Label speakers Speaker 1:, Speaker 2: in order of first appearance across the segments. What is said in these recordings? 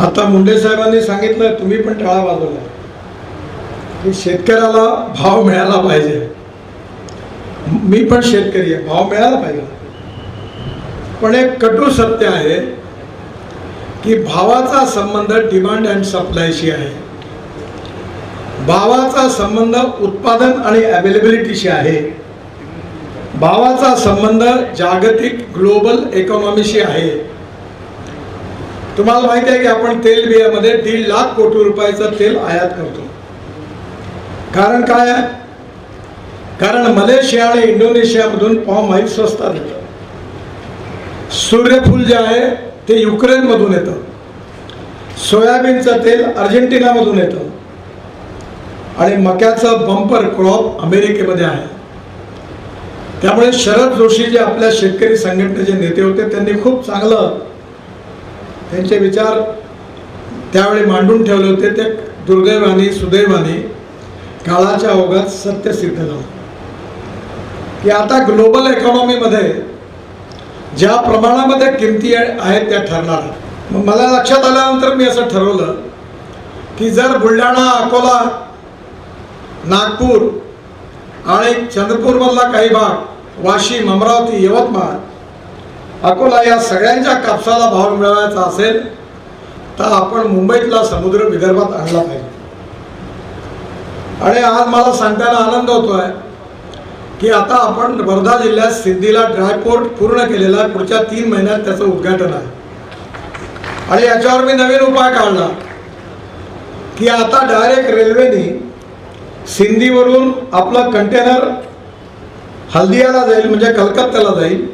Speaker 1: आता मुंडे साहेबांनी सांगितलं तुम्ही पण टाळा वाजवला. की शेतकऱ्याला भाव मिळाला पाहिजे. मी पण शेतकरी आहे भाव मिळाला पाहिजे. पण एक कटू सत्य आहे की भावाचा संबंध डिमांड अँड सप्लायशी आहे. भावाचा संबंध उत्पादन आणि अवेलेबिलिटीशी आहे. भावाचा संबंध जागतिक ग्लोबल इकॉनॉमीशी आहे. तुम्हाला माहिती आहे की आपण तेल बियामध्ये दीड लाख कोटी रुपयाचं तेल आयात करतो. कारण काय आहे? कारण मलेशिया आणि इंडोनेशियामधून पॉम ऑइल स्वस्तात येतं सूर्यफूल जे आहे ते युक्रेनमधून येतं. सोयाबीनचं तेल अर्जेंटिनामधून येतं. आणि मक्याचं बंपर क्रॉप अमेरिकेमध्ये आहे. त्यामुळे शरद जोशी जे आपल्या शेतकरी संघटनेचे नेते होते त्यांनी खूप चांगलं त्यांचे विचार त्यावेळी मांडून ठेवले होते. ते दुर्दैवाने सुदैवाने काळाच्या ओघात सत्य सिद्ध झालं. की आता ग्लोबल इकॉनॉमीमध्ये ज्या प्रमाणामध्ये किमती आहेत त्या ठरणार मग मला लक्षात आल्यानंतर मी असं ठरवलं की जर बुलढाणा अकोला नागपूर आणि चंद्रपूरमधला काही भाग वाशिम अमरावती यवतमाळ अकोला या सगळ्यांच्या कापसाला भाव मिळवायचा असेल तर आपण मुंबईतला समुद्र विदर्भात आणला पाहिजे. आणि आज मला सांगताना आनंद होतोय की आता आपण वर्धा जिल्ह्यात सिद्धीला ड्रायपोर्ट पूर्ण केलेला आहे. पुढच्या तीन महिन्यात त्याचं उद्घाटन आहे. आणि याच्यावर मी नवीन उपाय काढला की आता डायरेक्ट रेल्वेने सिंधीवरून आपलं कंटेनर हल्दियाला जाईल म्हणजे कलकत्त्याला जाईल.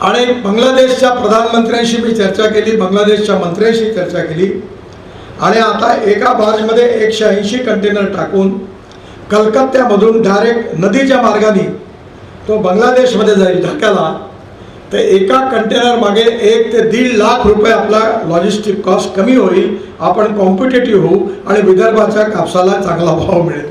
Speaker 1: आणि बांगलादेशच्या प्रधानमंत्र्यांशी मी चर्चा केली बांगलादेशच्या मंत्र्यांशी चर्चा केली. आणि आता एका बार्जमध्ये एकशे ऐंशी कंटेनर टाकून कलकत्त्यामधून डायरेक्ट नदीच्या मार्गाने तो बांगलादेशमध्ये जाईल ढाक्याला तर एका कंटेनर मागे एक ते दीड लाख रुपये आपला लॉजिस्टिक कॉस्ट कमी होईल आपण कॉम्पिटेटिव्ह होऊ आणि विदर्भाच्या कापसाला चांगला भाव मिळेल.